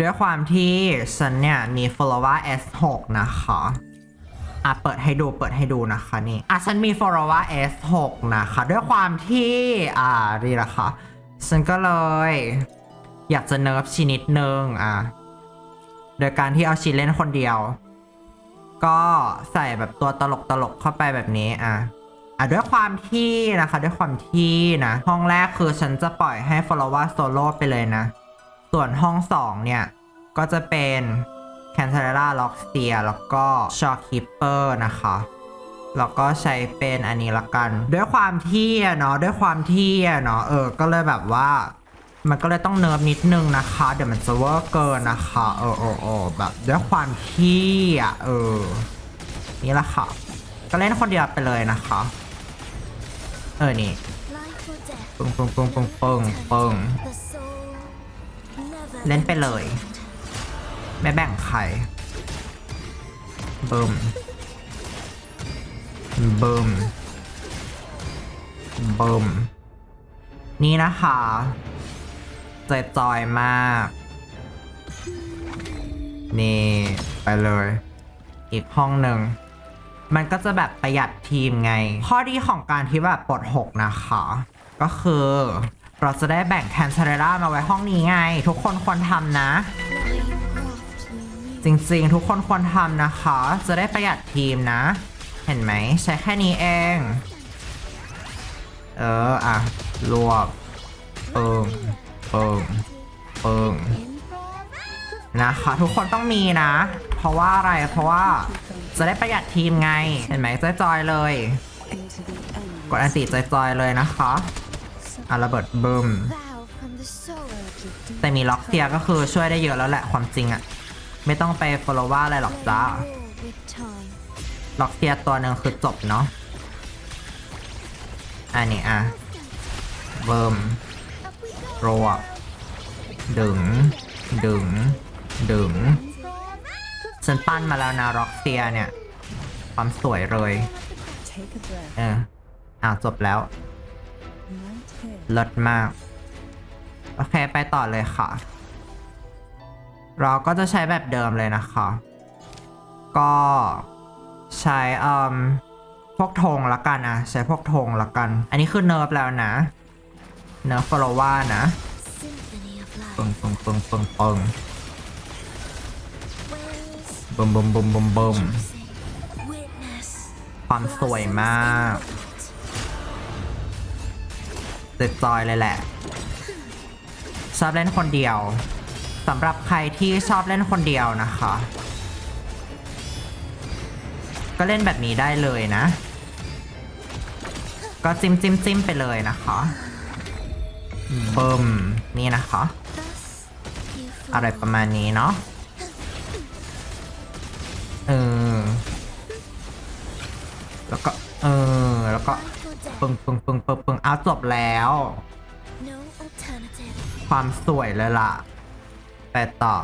ด้วยความที่ฉันเนี่ยมี follower S6 นะคะ อะ เปิดให้ดูเปิดให้ดูนะคะนี่ อะ ฉันมี follower S6 นะคะ ด้วยความที่ อ่านี่แหละค่ะ ฉันก็เลย อยากจะเนิร์ฟชีนิดนึง อะ โดยการที่เอาชีเล่นคนเดียว ก็ใส่แบบตัวตลกตลกเข้าไปแบบนี้ อะอะด้วยความที่นะคะด้วยความที่นะ ห้องแรกคือฉันจะปล่อยให้ follower solo ไปเลยนะ ส่วนห้องสองเนี่ย ก็จะเป็น c a n t a r e l a l o x t i a แล้วก็ s h o r Keeper นะคะแล้วก็ใช้เป็นอันนี้ละกัน ด้วยความที่อะเนาะด้วยความที่อะเนาะเออก็เลยแบบว่า มันก็เลยต้องเนิร์ฟนิดนึงนะคะ เดี๋ยวมันจะเวอร์เกินนะคะเออเออเออแบบด้วยความที่อะเออนี่แหละค่ะ ก็เล่นคนเดียวไปเลยนะคะ เออนี่ Life or death, ปึ้งปึ้งปึ้งปึ้งปึ้งปึ้ง the soul never เล่นไปเลย ไม่แบ่งใครบึมเบึมเบึมนี่นะคะจอยจอยมาก นี่ไปเลย อีกห้องหนึ่ง มันก็จะแบบประหยัดทีมไง ข้อดีของการที่แบบปลดหกนะคะ ก็คือ เราจะได้แบ่งแคนเซเรล่ามาไว้ห้องนี้ไง ทุกคนควรทำนะ จริงๆ ทุกคนควรทำนะคะ จะได้ประหยัดทีมนะ เห็นไหมใช้แค่นี้เอง เออ อะ รวบเปิงเปิงเปิงนะคะทุกคนต้องมีนะ เพราะว่าอะไรเพราะว่าจะได้ประหยัดทีมไง เห็นไหมจอยๆเลย กดอันติจอยๆเลยนะคะ อะระเบิดบึมแต่มีล็อกเทียก็คือช่วยได้เยอะแล้วแหละความจริงอะไม่ต้องไป follow ว่าอะไรหรอกจ้าล็อกเทียตัวหนึ่งคือจบเนาะอันนี้อะเบิมรวบดึง ดึง ดึงฉันปั้นมาแล้วนะล็อกเทียเนี่ย ความสวยเลย เอออะจบแล้ว ลิศมาก โอเคไปต่อเลยค่ะ เราก็จะใช้แบบเดิมเลยนะคะ ก็ใช้เอ่มพวกธงละกันอะใช้พวกธงละกัน อันนี้คือเนิร์ฟแล้วนะ เนิร์ฟฟลอว่านะปึงปึงปึงปึงปึงบึมบึมบึมบึมบึมความสวยมาก เจ็ดจอยเลยแหละ ชอบเล่นคนเดียวสำหรับใครที่ชอบเล่นคนเดียวนะคะ ก็เล่นแบบนี้ได้เลยนะ ก็จิ้มจิ้มจิ้มไปเลยนะคะเบิ่มนี่นะคะ อะไรประมาณนี้เนาะเออแล้วก็ เออ แล้วก็ ปึงปึงปึงปึงปึงเอาจบแล้ว No alternative. ความสวยเลยล่ะ ไปต่อ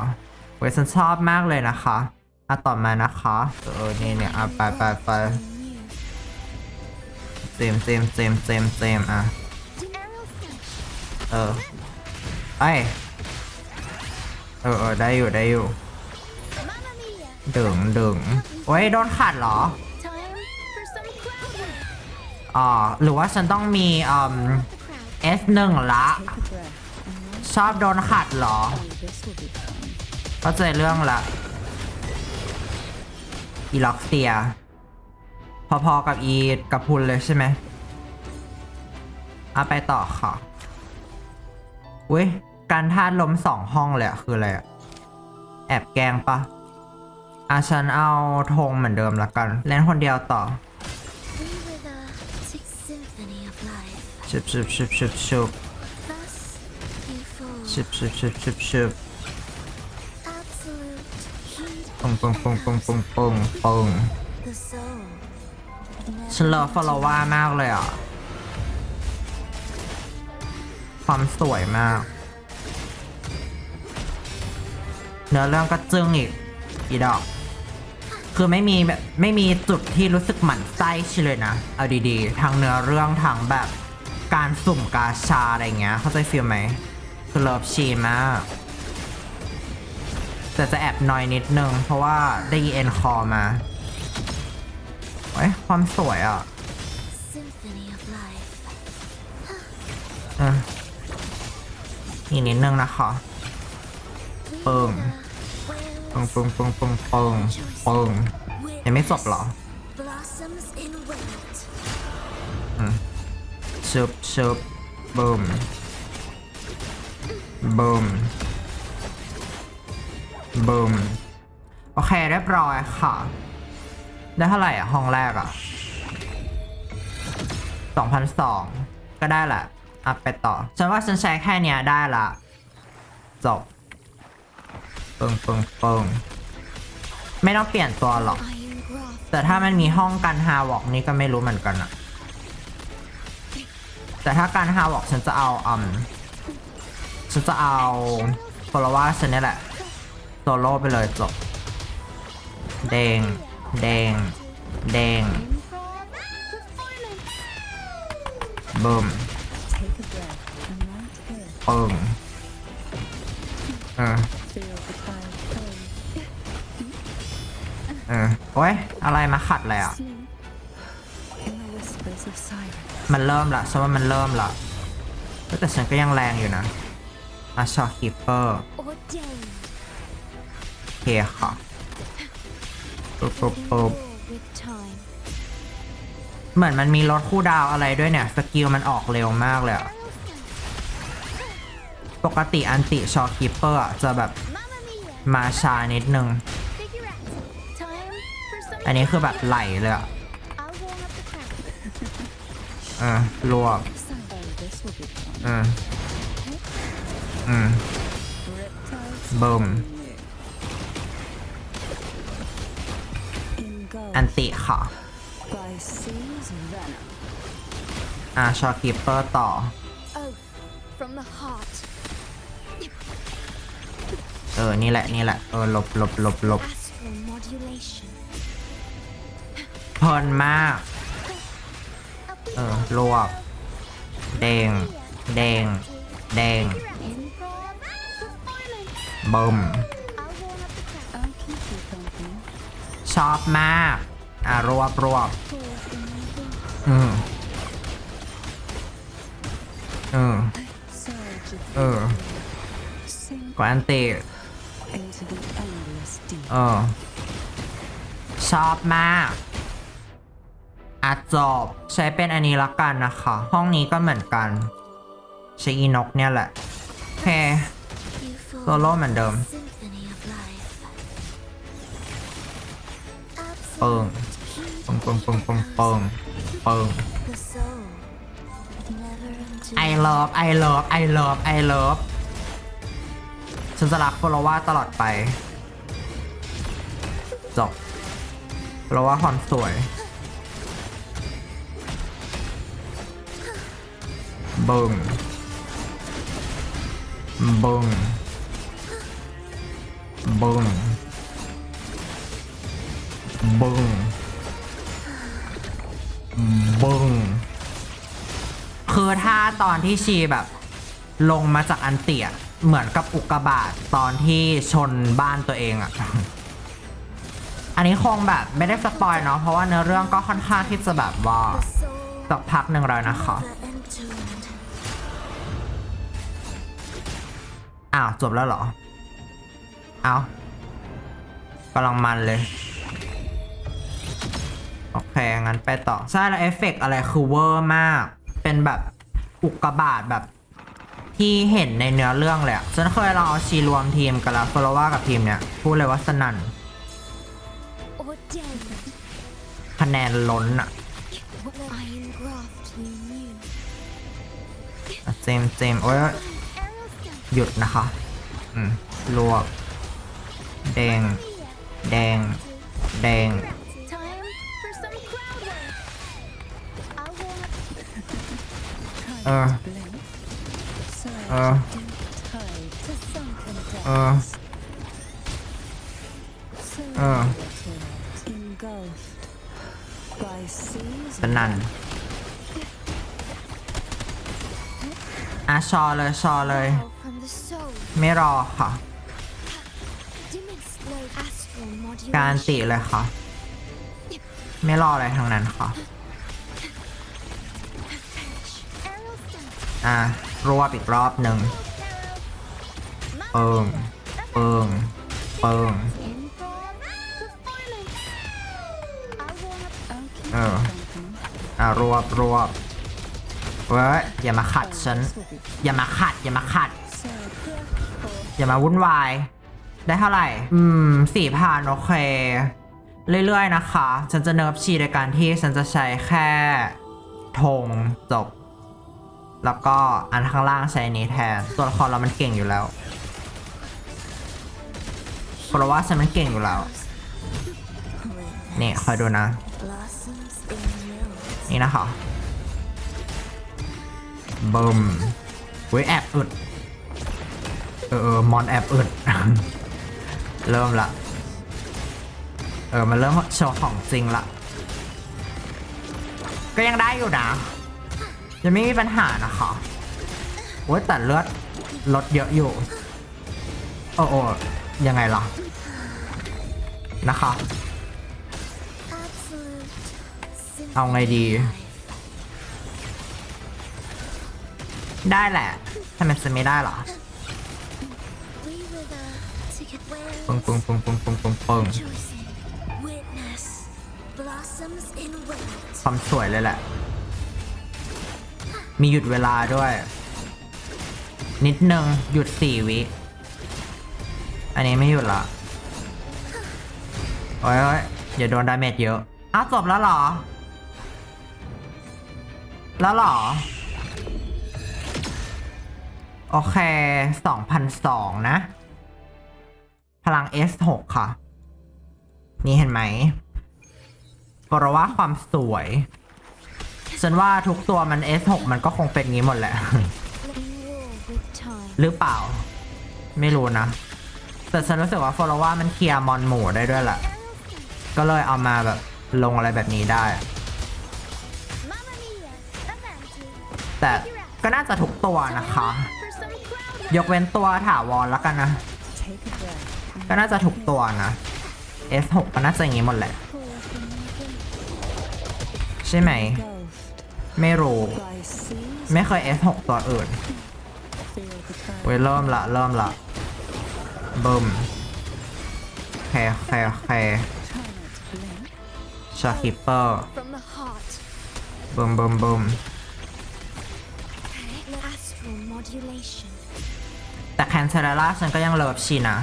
เว้ยฉันชอบมากเลยนะคะอะต่อมานะคะ เออ นี่เนี่ยอะไปไปไป New. เจมเจมเจมเจมเจมอะ Arrow flash. เออไอยเออเออได้อยู่ได้อยู่ Mamma mia. ดึงดึงโอ้ยโดนขัดเหรอ อ๋อหรือว่าฉันต้องมีอืม Crowd. S1 ละชอบโดนขัดเหรอเข้าใจเรื่องละอีล็อกเซีย พอๆกับอีกับพุนเลยใช่ไหมเอาไปต่อค่ะอุ้ยการท่าล้มสองห้องเลยอะคืออะไรอะแอบแกงปะอะฉันเอาธงเหมือนเดิมละกัน เล่นคนเดียวต่อ heat ปึ้งปึ้งปึ้งปึ้งปึ้งปึ้งปึ้ง the soul. ฉันเลิฟฟอลโลว่ามากเลยอะ ความสวยมาก เนื้อเรื่องก็จึ้งอีก อีดอก คือไม่มีแบบไม่มีจุดที่รู้สึกหมั่นไส้ชิเลยนะ เอาดีๆทั้งเนื้อเรื่องทั้งแบบ การสุ่มกาชาอะไรเงี้ย เข้าใจฟีลไหมคือเลิฟชีมากแต่จะแอบนอยนิดนึง เพราะว่าได้ยินเอ็นคอมาเอ้ยความสวยอะ Symphony of life. อะอีกนิดนึงนะคะ We Boom. the ปึ้ง whales ปึ้งปึ้งปึ้งปึ้งปึ้งยังไม่จบเหรอ ชุบชุบบูมบูมบูมโอเคเรียบร้อยค่ะ ได้เท่าไหร่อะ ห้องแรกอะ2,002 ก็ได้แหละอัพไปต่อ ฉันว่าฉันใช้แค่เนี้ยได้ละ จบปึงปึงปึงไม่ต้องเปลี่ยนตัวหรอก แต่ถ้ามันมีห้องกันฮาวอกนี่ก็ไม่รู้เหมือนกันอะ แต่ถ้าการฮาวอกฉันจะเอาอืมฉันจะเอาฟลว่าฉันนี่แหละโซโล่ไปเลยจบเดงเดงเดง Improv performance. บึมเปึงเออเออโอ้ยอะไรมาขัดเลยอะ มันเริ่มละฉันว่ามันเริ่มละแต่ฉันก็ยังแรงอยู่นะอาชอคีเปอร์โอเคค่ะปุ๊บปุ๊บปุ๊บเหมือนมันมีรถคู่ดาวอะไรด้วยเนี่ย สกิลมันออกเร็วมากเลยปกติอันติชอคิปเปอร์จะแบบมาช้านิดนึง อันนี้คือแบบไหลเลยอะ I'll warm up the crowd. เออรวบ Oh, this will be fun. อืมอืม Riptides Boom. in gold อันติค่ะ by seas venom. อ่าชอคิปเปอร์ต่อ Oath from the heart. เออ นี่แหละ นี่แหละ เออ หลบหลบหลบหลบ Astral modulation. เพลินมาก Up we เออรวบแดง แดง แดงบิมชอบมาก อะรวบรวบอืมเออ เออกวนตีเออ ชอบมาก อะจบใช้เป็นอันนี้ละกันนะคะ ห้องนี้ก็เหมือนกันใช้อีนกเนี่ยแหละโอเค You fall Solo เหมือนเดิม Symphony of life. เปิง Absolute ปึงปึงปึงปึงปึงปึง I love I love I love I love ฉันจะรักโฟลว่าตลอดไปจบโฟลว่าความสวย บึงบึงบึงบึงบึงคือถ้าตอนที่ชีแบบ ลงมาจากอันเตียเหมือนกับอุกกาบาตตอนที่ชนบ้านตัวเองอะอันนี้คงแบบไม่ได้สปอยเนาะเพราะว่าเนื้อเรื่องก็ค่อนข้างที่จะแบบว่าสักพักหนึ่งแล้วนะคะ อ้าวจบแล้วเหรอ เอากำลังมันเลย โอเค งั้นไปต่อ ใช่แล้วเอฟเฟกต์อะไรคือเวอร์มาก เป็นแบบอุกกาบาตแบบที่เห็นในเนื้อเรื่องเลยอะฉันเคยลองเอาชีรวมทีมกันแล้วโฟลว่ากับทีมเนี่ย พูดเลยว่าสนั่น Ordained. คะแนนล้นอะ What iron graft you knew. อะเจมส์เจมส์โอ้ย Arrow scout. หยุดนะคะ อืมลวก แดง แดง แดง Time for some crowd work. I'll warm up. Kind Uh. of blink. Surge Uh. of deep tide to sunken Uh. depths. Uh. Silhouetted, engulfed by seas สนั่นอะชอเลยชอเลย ไม่รอค่ะ การตีเลยค่ะ ไม่รออะไรทั้งนั้นค่ะ อะรวบอีกรอบหนึ่งเปิงเปิงเปิงเอออะรวบรวบเว้ยอย่ามาขัดฉัน อย่ามาขัด อย่ามาขัด อย่ามาวุ่นวาย ได้เท่าไหร่ อืมสี่พันโอเค เรื่อยๆนะคะ ฉันจะเนิร์ฟชีในการที่ฉันจะใช้แค่ธงจบ แล้วก็อันข้างล่างใช้นี้แทน ตัวละครเรามันเก่งอยู่แล้ว เพราะว่าฉันมันเก่งอยู่แล้วนี่คอยดูนะ นี่นะคะบึมเว้ยแอบอึด เออมอนแอบอึดเริ่มละ เออ มันเริ่มโชว์ของจริงละ ก็ยังได้อยู่นะ ยังไม่มีปัญหานะคะโอ้ยแต่เลือดลดเยอะอยู่ โอ้โอยังไงล่ะ นะคะ เอาไงดี ได้แหละทำไมจะไม่ได้หรอ ปึ้งปึ้งปึ้งปึ้งปึ้งปึ้งปึ้งความสวยเลยแหละ มีหยุดเวลาด้วย นิดนึงหยุดสี่วิ อันนี้ไม่หยุดละโอ้ยอยอย่าโดนดาเมจเยอะอ้าวจบแล้วเหรอ แล้วเหรอ โอเค2,002นะ พลัง S6 ค่ะ นี่เห็นไหมเพราะว่าความสวยฉันว่าทุกตัวมัน S6 มันก็คงเป็นงี้หมดแหละ หรือเปล่า ไม่รู้นะ แต่ฉันรู้สึกว่าฟอร์ว่ามันเคลียร์มอนหมูได้ด้วยแหละ ก็เลยเอามาแบบลงอะไรแบบนี้ได้ แต่ก็น่าจะทุกตัวนะคะ ยกเว้นตัวถาวรแล้วกันนะ ก็น่าจะทุกตัวนะ S6 ก็น่าจะอย่างงี้หมดแหละ ใช่ไหม ไม่รู้ ไม่เคย S6 ตัวอื่นเว้ยเริ่มละ เริ่มละบึมโอเคโอเคโอเค Try not to blink. ชาคิปเปอร์บึมบึมบึมแต่แคนเซลล่าฉันก็ยังเลิฟชีนะ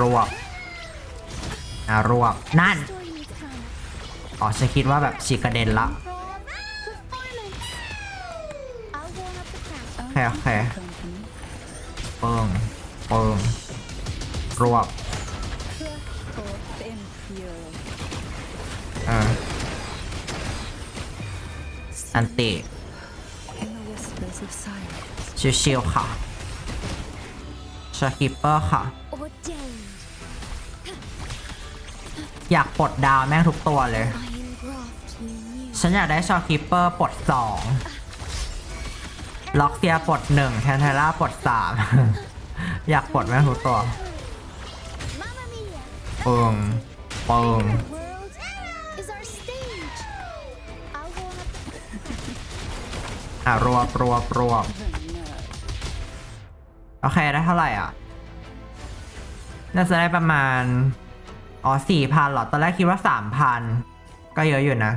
รวบรวบนั่นอ๋อจะคิดว่าแบบฉีกกระเด็นละแอเคโอเคเปิงเปิงรวบอันตีชิวๆค่ะชาคิปเปอร์ค่ะ Ordained. อยากปลดดาวแม่งทุกตัวเลย I engraft you new. ฉันอยากได้ชอคิปเปอร์ปลดสองล็อกเซียปลดหนึ่งแทนไทล่าปลดสาม อยากปลดแม่งทุกตัว Mamma mia. เปิงเปิง The world is our stage. I'll warm up the อะรวบรวบรวบโอเคได้เท่าไหร่อะ น่าจะได้ประมาณ อ๋อสี่พันหรอ ตอนแรกคิดว่าสามพันก็เยอะอยู่นะ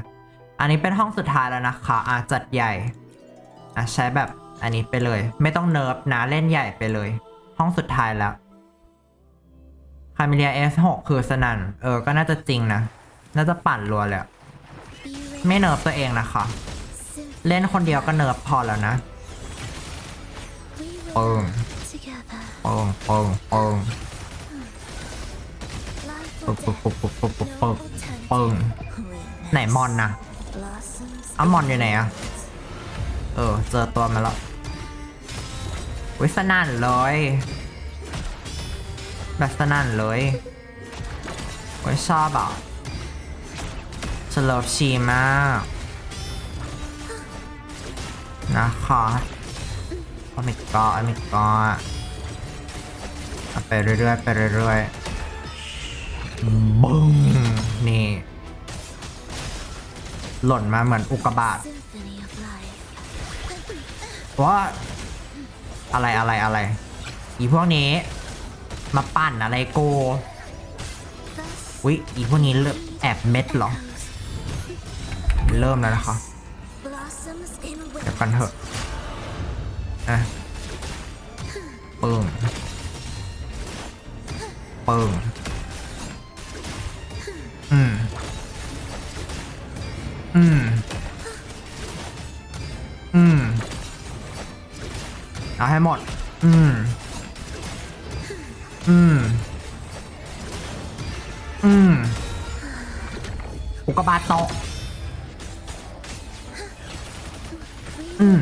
อันนี้เป็นห้องสุดท้ายแล้วนะคะอะจัดใหญ่ อะใช้แบบอันนี้ไปเลย ไม่ต้องเนิร์ฟนะเล่นใหญ่ไปเลย ห้องสุดท้ายแล้วคาเมเลีย S6 คือสนั่นเออ ก็น่าจะจริงนะ น่าจะปั่นรัวเลยอะ be ไม่เนิร์ฟตัวเองนะคะ symphony. เล่นคนเดียวก็เนิร์ฟพอแล้วนะ We will Boom. together. เปิงเปิงเปิง Life ปึ๊บปึ๊บปึ๊บปึ๊บปึ๊บปึ๊บปึ๊บปึ้งไหนมอนนะเอ้ามอนอยู่ไหนอะเออ เจอตัวมาแล้ววิสนั่นเลยแบบสนั่นเลยโอ้ยชอบอะฉันเลิฟชีมากนะคะโอ้ my god โอ้ my god เอาไปเรื่อยๆไปเรื่อยๆ บึ้งนี่ หล่นมาเหมือนอุกกาบาตว่าอะไรอะไรอะไรอีพวกนี้ มาปั่นอะไรโก Thus วิอีพวกนี้เริ่มแอบเม็ดหรอ เริ่มแล้วนะคะเดี๋ยวกันเถอะอะปึ้งปึ้ง อืม อืม เอาให้หมด อืม อืม อืม อุกกาบาตตกอืม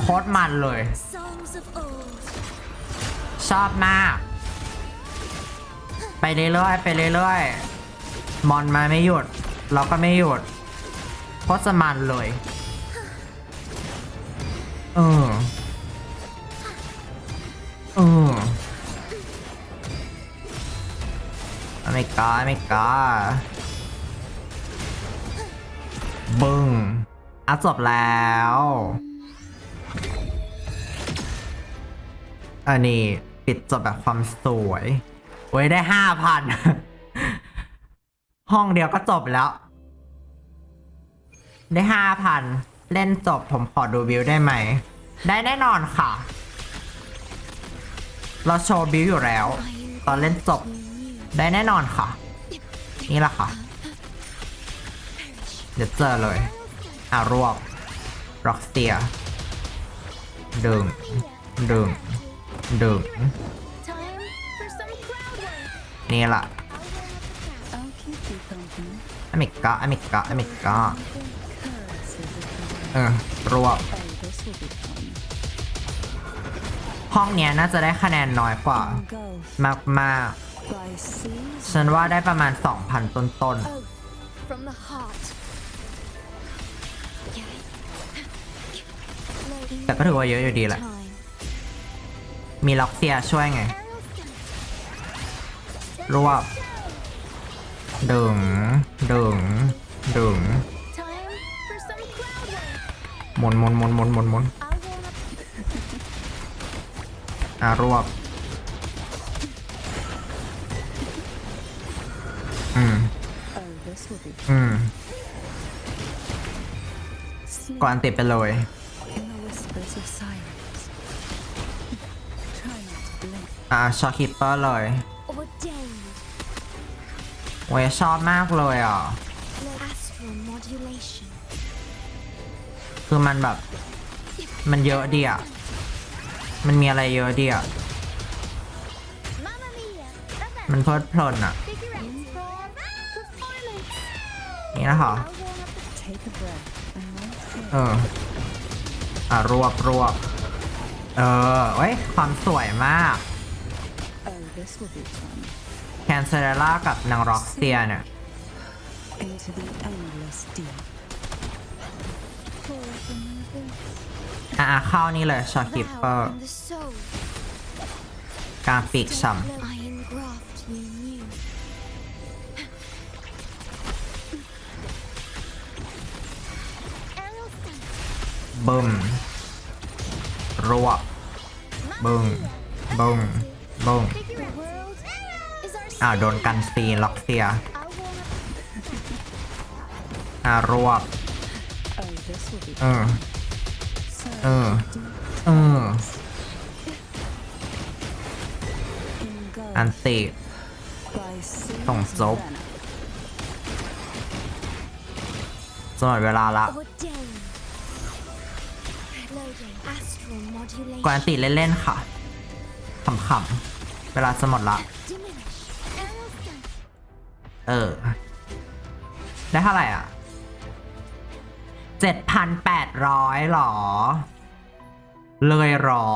โคตรมันเลย songs of old. ชอบมาก ไปเรื่อยๆไปเรื่อยๆมอนมาไม่หยุด เราก็ไม่หยุดโคตรจะมันเลยเออเอออเมริกาอเมริกาบึ้งอะจบแล้ว อันนี้ปิดจบแบบความสวยไว้ยได้ห้าพันห้องเดียวก็จบแล้ว ได้ห้าพันเล่นจบผมขอดูบิวได้ไหม ได้แน่นอนค่ะ เราโชว์บิวอยู่แล้ว ตอนเล่นจบ ได้แน่นอนค่ะ นี่แหละค่ะ เดี๋ยวเจอเลย อะรวบร็อกเซียดึงดึง เดินนี่ล่ะอเมริกาอเมริกาอเมริกาเออรวบห้องเนี้ยน่าจะได้คะแนนน้อยกว่ามากๆ ฉันว่าได้ประมาณ 2,000 ต้นๆ แต่ก็ถือว่าเยอะอยู่ดีแหละ มีล็อกเซียช่วยไง รวบดึงดึงดึง Time for some crowd work. หมุนหมุนหมุนหมุนหมุนหมุนอะรวบอืมอืมก่อนติดไปเลย อะชอคิปเปอร์เลย ordained. โอ้ยชอบมากเลยอะ คือมันแบบ มันเยอะดีอะ มันมีอะไรเยอะดีอะ มันเพลิดเพลินอะ นี่นะคะเออ อะ รวบรวบเออเว้ย ความสวยมาก this will be fun. แคนเซเรล่ากับนางร็อกเซียเนี่ย Into the endless deep. Pour from my abyss. อะเข้านี่เลยชอคิปเปอ Vow ร์ from the soul. กลางปีกฉ่ Iron graft you knew. Aerial scan. ำบึ้มรวบบึ้งบึ้งบึ้ง Figure อ้าวโดนกันซีล็อกเซียอ่ารวบเออเออเอออันสีต้องจบสมดเวลาละก่อนสีเล่น ๆ ค่ะขำๆเวลาสมดละ เออ ได้เท่าไหร่อะเจ็ดพันแปดร้อยหรอ เลยหรอ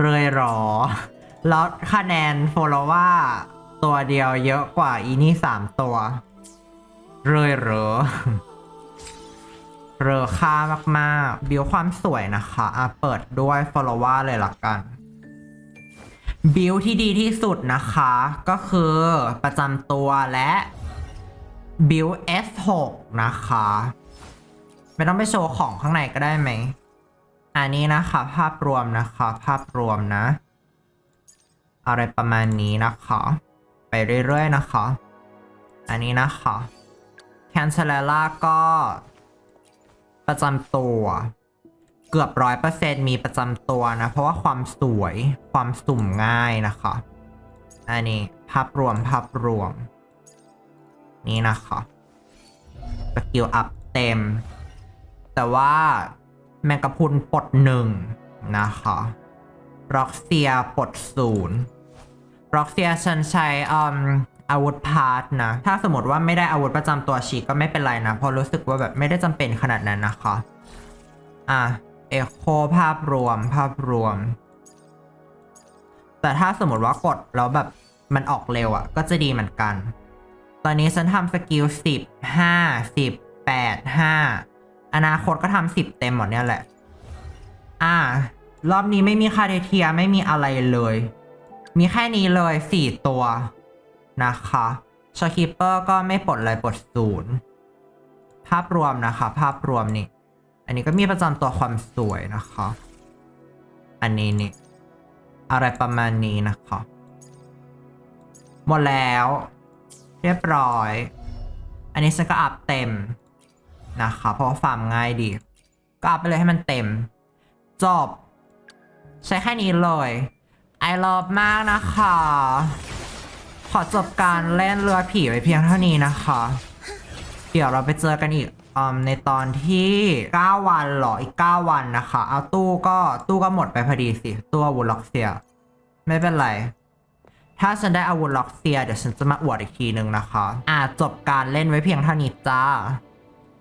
เลยหรอ แล้วคะแนนโฟลว่าตัวเดียวเยอะกว่าอีนี่สามตัว เลยเหรอเรอค่ามาก ๆ บิวความสวยนะคะอะเปิดด้วย follower เลยละกัน บิวที่ดีที่สุดนะคะ ก็คือประจำตัวและบิว S6 นะคะ ไม่ต้องไปโชว์ของข้างในก็ได้ไหม อันนี้นะคะ ภาพรวมนะคะ ภาพรวมนะ อะไรประมาณนี้นะคะ ไปเรื่อยๆนะคะ อันนี้นะคะแคนเซลล่าก็ประจำตัว เกือบร้อยเปอร์เซ็นมีประจำตัวนะ เพราะว่าความสวยความสุ่มง่ายนะคะ อันนี้ภาพรวมภาพรวม นี่นะคะสกิลอัพเต็ม แต่ว่าแมงกะพรุนปลดหนึ่งนะคะร็อกเซียปลดศูนย์ร็อกเซียฉันใช้อืมอาวุธพาร์ทนะ ถ้าสมมติว่าไม่ได้อาวุธประจำตัวฉีกก็ไม่เป็นไรนะ เพราะรู้สึกว่าแบบไม่ได้จำเป็นขนาดนั้นนะคะ อะ เอโคภาพรวมภาพรวม แต่ถ้าสมมติว่ากดแล้วแบบมันออกเร็วอะ่ะ ก็จะดีเหมือนกัน ตอนนี้ฉันทำสกิลสิบห้าสิบแปดห้าอนาคตก็ทำสิบเต็มหมดเนี่ยแหละ อ่า รอบนี้ไม่มีคาเดเทียไม่มีอะไรเลย มีแค่นี้เลยสี่ตัวนะคะชอคิปเปอร์ก็ไม่ปลดอะไรปลดศูนย์ภาพรวมนะคะ ภาพรวมนี่ อันนี้ก็มีประจำตัวความสวยนะคะ อันนี้นี่อะไรประมาณนี้นะคะ หมดแล้ว เรียบร้อย อันนี้ฉันก็อัพเต็มนะคะเพราะฟาร์มง่ายดี ก็อัพไปเลยให้มันเต็ม จบ ใช้แค่นี้เลย I love มากนะคะ ขอจบการเล่นเรือผีไปเพียงเท่านี้นะคะ เดี๋ยวเราไปเจอกันอีก อมในตอนที่ 9 วันหรออีก 9 วันนะคะ เอาตู้ก็ตู้ก็หมดไปพอดีสิตู้อาวุธล็อกเซีย ไม่เป็นไร ถ้าฉันได้อาวุธล็อกเซีย เดี๋ยวฉันจะมาอวดอีกทีหนึ่งนะคะ อ่าจบการเล่นไว้เพียงเท่านี้จ้า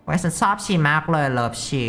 ไว้ฉันชอบชีมากเลยเลิฟชี